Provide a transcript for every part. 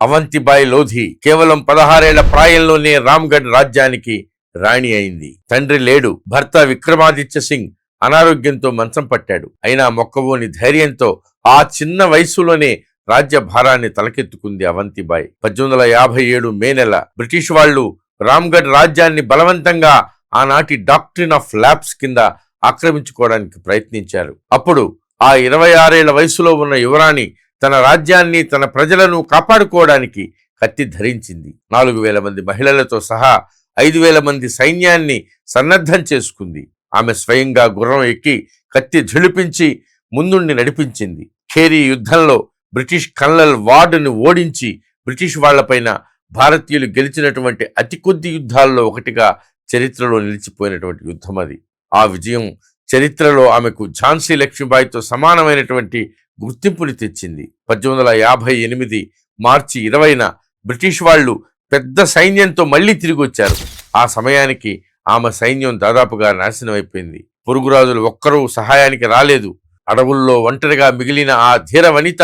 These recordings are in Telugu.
అవంతిబాయి లోధి కేవలం పదహారేళ్ళ ప్రాయంలోనే రామ్గఢ్ రాజ్యానికి రాణి అయింది. తండ్రి లేడు. భర్త విక్రమాదిత్య సింగ్ అనారోగ్యంతో మంచం పట్టాడు. అయినా మొక్కవోని ధైర్యంతో ఆ చిన్న వయసులోనే రాజ్య భారాన్ని తలకెత్తుకుంది అవంతిబాయి. పద్దెనిమిది వందల యాభై ఏడు మే నెల బ్రిటిష్ వాళ్ళు రామ్గఢ్ రాజ్యాన్ని బలవంతంగా ఆనాటి డాక్ట్రిన్ ఆఫ్ ల్యాబ్స్ కింద ఆక్రమించుకోవడానికి ప్రయత్నించారు. అప్పుడు ఆ ఇరవై ఆరేళ్ళ వయసులో ఉన్న యువరాణి తన రాజ్యాన్ని తన ప్రజలను కాపాడుకోవడానికి కత్తి ధరించింది. నాలుగు వేల మంది మహిళలతో సహా ఐదు వేల మంది సైన్యాన్ని సన్నద్ధం చేసుకుంది. ఆమె స్వయంగా గుర్రం ఎక్కి కత్తి ఝుళిపించి ముందుండి నడిపించింది. ఖేరీ యుద్ధంలో బ్రిటిష్ కల్నల్ వార్డును ఓడించి బ్రిటిష్ వాళ్ళపైన భారతీయులు గెలిచినటువంటి అతి కొద్ది యుద్ధాల్లో ఒకటిగా చరిత్రలో నిలిచిపోయినటువంటి యుద్ధం అది. ఆ విజయం చరిత్రలో ఆమెకు ఝాన్సీ లక్ష్మీబాయితో సమానమైనటువంటి గుర్తింపుని తెచ్చింది. పద్దెనిమిది వందల యాభై ఎనిమిది మార్చి ఇరవైన బ్రిటిష్ వాళ్ళు పెద్ద సైన్యంతో మళ్ళీ తిరిగి వచ్చారు ఆ సమయానికి ఆమె సైన్యం దాదాపుగా నాశనం అయిపోయింది పొరుగురాజులు ఒక్కరూ సహాయానికి రాలేదు. అడవుల్లో ఒంటరిగా మిగిలిన ఆ ధీర వనిత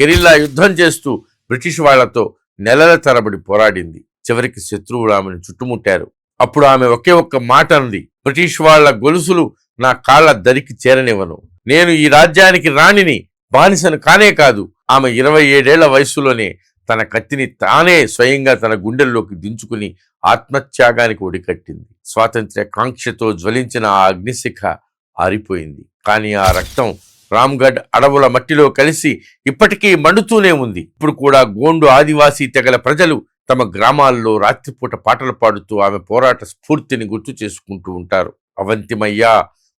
గెరిల్లా యుద్ధం చేస్తూ బ్రిటిష్ వాళ్ళతో నెలల తరబడి పోరాడింది. చివరికి శత్రువులు ఆమెను చుట్టుముట్టారు. అప్పుడు ఆమె ఒకే ఒక్క మాట అంది బ్రిటిష్ వాళ్ళ గొలుసులు నా కాళ్ళ దరికి చేరనివ్వను. నేను ఈ రాజ్యానికి రాణిని బానిసను కానే కాదు ఆమె ఇరవై ఏడేళ్ళ వయస్సులోనే తన కత్తిని తానే స్వయంగా తన గుండెల్లోకి దించుకుని ఆత్మత్యాగానికి ఒడికట్టింది. స్వాతంత్ర్య కాంక్షతో జ్వలించిన ఆ అగ్నిశిఖ ఆరిపోయింది. కానీ ఆ రక్తం రామ్గఢ్ అడవుల మట్టిలో కలిసి ఇప్పటికీ మండుతూనే ఉంది. ఇప్పుడు కూడా గోండు ఆదివాసీ తెగల ప్రజలు తమ గ్రామాల్లో రాత్రిపూట పాటలు పాడుతూ ఆమె పోరాట స్ఫూర్తిని గుర్తు చేసుకుంటూ ఉంటారు. అవంతిమయ్యా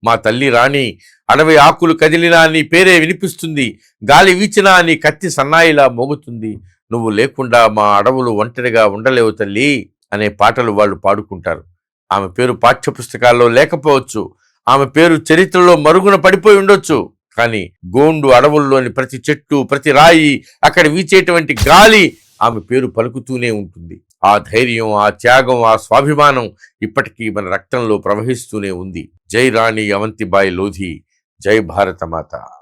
మా తల్లి రాణి అడవి ఆకులు కదిలినా నీ పేరే వినిపిస్తుంది గాలి వీచినా నీ కత్తి సన్నాయిలా మోగుతుంది. నువ్వు లేకుండా మా అడవులు ఒంటరిగా ఉండలేవు తల్లి అనే పాటలు వాళ్ళు పాడుకుంటారు. ఆమె పేరు పాఠ్యపుస్తకాల్లో లేకపోవచ్చు ఆమె పేరు చరిత్రలో మరుగున పడిపోయి ఉండొచ్చు కానీ గోండు అడవుల్లోని ప్రతి చెట్టు ప్రతి రాయి అక్కడ వీచేటువంటి గాలి ఆమె పేరు పలుకుతూనే ఉంటుంది. ఆ ధైర్యం ఆ త్యాగం ఆ స్వాభిమానం ఇప్పటికీ మన రక్తంలో ప్రవహిస్తూనే ఉంది. జై రాణి అవంతిబాయి లోధి. జై భారత మాత.